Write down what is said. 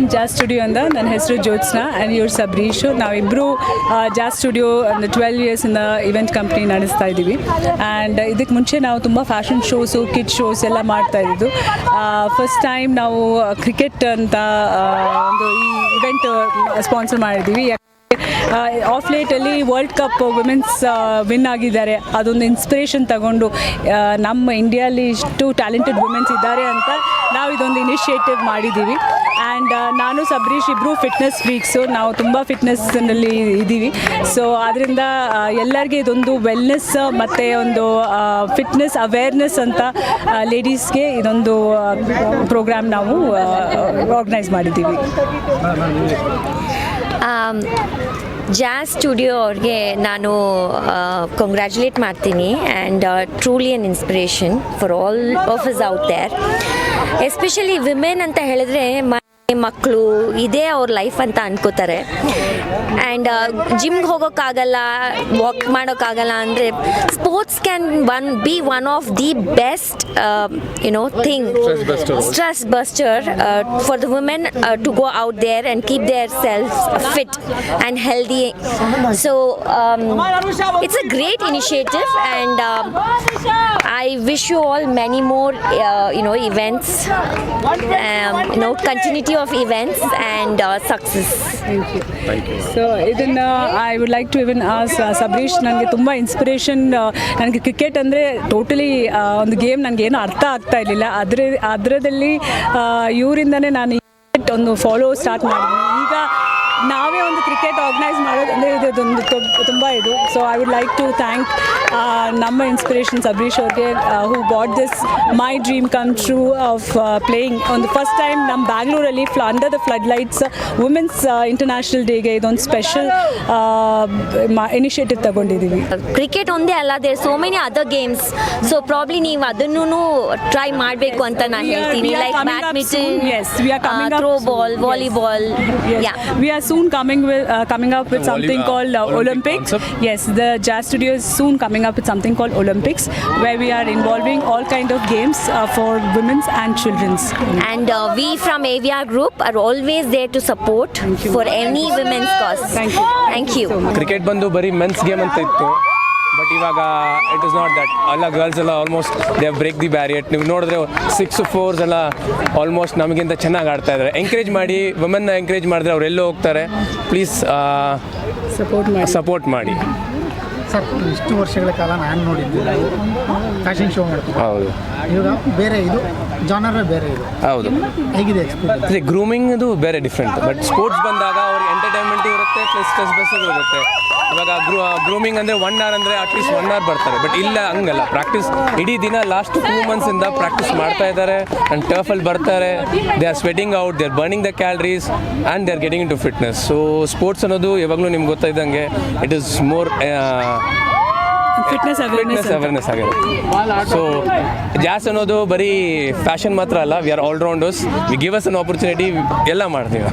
ಜಾಸ್ ಅಂತ ನನ್ನ ಹೆಸರು ಜ್ಯೋತ್ಸ್ನಾ ಆ್ಯಂಡ್ ಇವ್ರು ಸಬ್ರೀಶು ನಾವಿಬ್ಬರು ಜಾಸ್ ಸ್ಟುಡಿಯೋ ಒಂದು ಟ್ವೆಲ್ವ್ ಇಯರ್ಸಿಂದ ಇವೆಂಟ್ ಕಂಪ್ನಿ ನಡೆಸ್ತಾ ಇದ್ದೀವಿ ಆ್ಯಂಡ್ ಇದಕ್ಕೆ ಮುಂಚೆ ನಾವು ತುಂಬ ಫ್ಯಾಷನ್ ಶೋಸು ಕಿಡ್ ಶೋಸ್ ಎಲ್ಲ ಮಾಡ್ತಾ ಇದ್ದು ಫಸ್ಟ್ ಟೈಮ್ ನಾವು ಕ್ರಿಕೆಟ್ ಅಂತ ಒಂದು ಈ ಇವೆಂಟ್ ಸ್ಪಾನ್ಸರ್ ಮಾಡಿದ್ದೀವಿ. ಆಫ್ ಲೇಟಲ್ಲಿ ವರ್ಲ್ಡ್ ಕಪ್ ವುಮೆನ್ಸ್ ವಿನ್ ಆಗಿದ್ದಾರೆ. ಅದೊಂದು ಇನ್ಸ್ಪಿರೇಷನ್ ತಗೊಂಡು ನಮ್ಮ ಇಂಡಿಯಲ್ಲಿ ಇಷ್ಟು ಟ್ಯಾಲೆಂಟೆಡ್ ವುಮೆನ್ಸ್ ಇದ್ದಾರೆ ಅಂತ ನಾವು ಇದೊಂದು ಇನಿಷಿಯೇಟಿವ್ ಮಾಡಿದ್ದೀವಿ ಆ್ಯಂಡ್ ನಾನು ಸಬ್ರೀಶ್ ಇಬ್ಬರು ಫಿಟ್ನೆಸ್ ವೀಕ್ಸು ನಾವು ತುಂಬ ಫಿಟ್ನೆಸ್ನಲ್ಲಿ ಇದ್ದೀವಿ ಸೊ ಅದರಿಂದ ಎಲ್ಲರಿಗೆ ಇದೊಂದು ವೆಲ್ನೆಸ್ ಮತ್ತು ಒಂದು ಫಿಟ್ನೆಸ್ ಅವೇರ್ನೆಸ್ ಅಂತ ಲೇಡೀಸ್ಗೆ ಇದೊಂದು ಪ್ರೋಗ್ರಾಮ್ ನಾವು ಆರ್ಗನೈಸ್ ಮಾಡಿದ್ದೀವಿ ಜಾಸ್ ಸ್ಟುಡಿಯೋ ಅವ್ರಿಗೆ ನಾನು ಕಂಗ್ರ್ಯಾಚುಲೇಟ್ ಮಾಡ್ತೀನಿ and truly an inspiration for all of us out there especially women ಅಂತ ಹೇಳಿದ್ರೆ ಮಕ್ಕಳು ಇದೇ ಅವ್ರ ಲೈಫ್ ಅಂತ ಅನ್ಕೋತಾರೆ ಆ್ಯಂಡ್ ಜಿಮ್ಗೆ ಹೋಗೋಕ್ಕಾಗಲ್ಲ ವಾಕ್ ಮಾಡೋಕ್ಕಾಗಲ್ಲ ಅಂದರೆ sports can one be one of the best you know thing stress buster for the women to go out there and keep their self fit and healthy so it's a great initiative and um, i wish you all many more uh, you know continuity of events and uh, success. So ಇದನ್ನು I would like to even Sabreesh ನನಗೆ ತುಂಬ inspiration ನನಗೆ cricket ಅಂದರೆ totally ಒಂದು game ನನಗೆ ಏನು ಅರ್ಥ ಆಗ್ತಾ ಇರಲಿಲ್ಲ. ಅದ್ರ ಅದರದಲ್ಲಿ ಇವರಿಂದನೇ ನಾನು ಒಂದು ಫಾಲೋ ಸ್ಟಾರ್ಟ್ ಮಾಡಿದ್ದೀನಿ ಈಗ ನಾವೇ ಒಂದು ಕ್ರಿಕೆಟ್ ಆರ್ಗನೈಸ್ ಮಾಡೋದು ಅಂದರೆ ಇದೊಂದು ತುಂಬ ಇದು. So I would like to thank ನಮ್ಮ ಇನ್ಸ್ಪಿರೇಷನ್ ಸಬ್ರೀಶ್ ಅವ್ರಿಗೆ who bought this my dream come true of playing ಒಂದು ಫಸ್ಟ್ ಟೈಮ್ ನಮ್ಮ ಬ್ಯಾಂಗ್ಳೂರಲ್ಲಿ ಫ್ಲ under the flood lights women's international ಡೇಗೆ ಇದೊಂದು ಸ್ಪೆಷಲ್ ಇನಿಷಿಯೇಟಿವ್ ತಗೊಂಡಿದ್ದೀವಿ ಕ್ರಿಕೆಟ್ ಒಂದೇ ಅಲ್ಲ there so many other games so probably ನೀವು ಅದನ್ನು ಟ್ರೈ ಮಾಡಬೇಕು ಅಂತ ನಾನು ಹೇಳ್ತೀನಿ. Like. Badminton throw. Ball volleyball we are soon coming with uh, coming up with The something volley- uh, called uh, Olympic Olympics. concept? Yes, the Jazz Studio is soon coming up with something called Olympics, where we are involving all kind of games uh, for women's and children's. And uh, we from AVR Group are always there to support for any women's cause. Thank you. Thank you. so much. Cricket ಬಂದು ಬರೀ men's game ಅಂತ ಇತ್ತು but ಇವಾಗ it is not that ಎಲ್ಲ girls ಎಲ್ಲ almost they break the barrier ನೀವು ನೋಡಿದ್ರೆ six force ಎಲ್ಲ ಆಲ್ಮೋಸ್ಟ್ ನಮಗಿಂತ ಚೆನ್ನಾಗಿ ಆಡ್ತಾ ಇದ್ದಾರೆ ಎಂಕರೇಜ್ ಮಾಡಿ ವುಮೆನ್ನ ಎಂಕರೇಜ್ ಮಾಡಿದ್ರೆ ಅವ್ರು ಎಲ್ಲೋ ಹೋಗ್ತಾರೆ. ಪ್ಲೀಸ್ ಸಪೋರ್ಟ್ ಮಾಡಿ. ಸಪೋರ್ಟ್ ಮಾಡಿ. ಸರ್ ಇಷ್ಟು ವರ್ಷಗಳ ಕಾಲ ನಾನು ನೋಡಿದ್ದು ಫ್ಯಾಷನ್ ಶೋ ಮಾಡ್ತೀನಿ. ಹೌದು. ಇವಾಗ ಬೇರೆ ಇದು ಜಾನರ್ ಬೇರೆ ಇದು. ಹೌದು. ಹೇಗಿದೆ ಎಕ್ಸ್ಪೀರಿಯನ್ಸ್ ಗ್ರೂಮಿಂಗ್ ಗ್ರೂಮಿಂಗ್ದು ಬೇರೆ ಡಿಫ್ರೆಂಟ್ ಬಟ್ ಸ್ಪೋರ್ಟ್ಸ್ ಬಂದಾಗ ಇರುತ್ತೆ ಪ್ಲಸ್ ಕಸ್ ಇರುತ್ತೆ. ಇವಾಗ ಗ್ರೂ ಗ್ರೂಮಿಂಗ್ ಅಂದರೆ ಒನ್ ಅವರ್ ಅಂದರೆ ಅಟ್ಲೀಸ್ಟ್ ಒನ್ ಅವರ್ ಬರ್ತಾರೆ. ಬಟ್ ಇಲ್ಲ ಹಂಗಲ್ಲ. ಪ್ರಾಕ್ಟೀಸ್ ಇಡೀ ದಿನ ಲಾಸ್ಟ್ ಟೂ ಮಂತ್ಸಿಂದ ಪ್ರಾಕ್ಟೀಸ್ ಮಾಡ್ತಾ ಇದ್ದಾರೆ. ಆ್ಯಂಡ್ ಟರ್ಫಲ್ಲಿ ಬರ್ತಾರೆ. They are sweating out they are burning the calories and they are getting into fitness so sports ಅನ್ನೋದು ಯಾವಾಗಲೂ ನಿಮ್ಗೆ ಗೊತ್ತಾಯಿದ್ದಂಗೆ it is more fitness. Fitness awareness ಆಗಿದೆ ಸೊ ಜಾಸ್ ಅನ್ನೋದು ಬರೀ ಫ್ಯಾಷನ್ ಮಾತ್ರ ಅಲ್ಲ we are all rounders we give us an opportunity ಎಲ್ಲ ಮಾಡ್ತೀವಿ.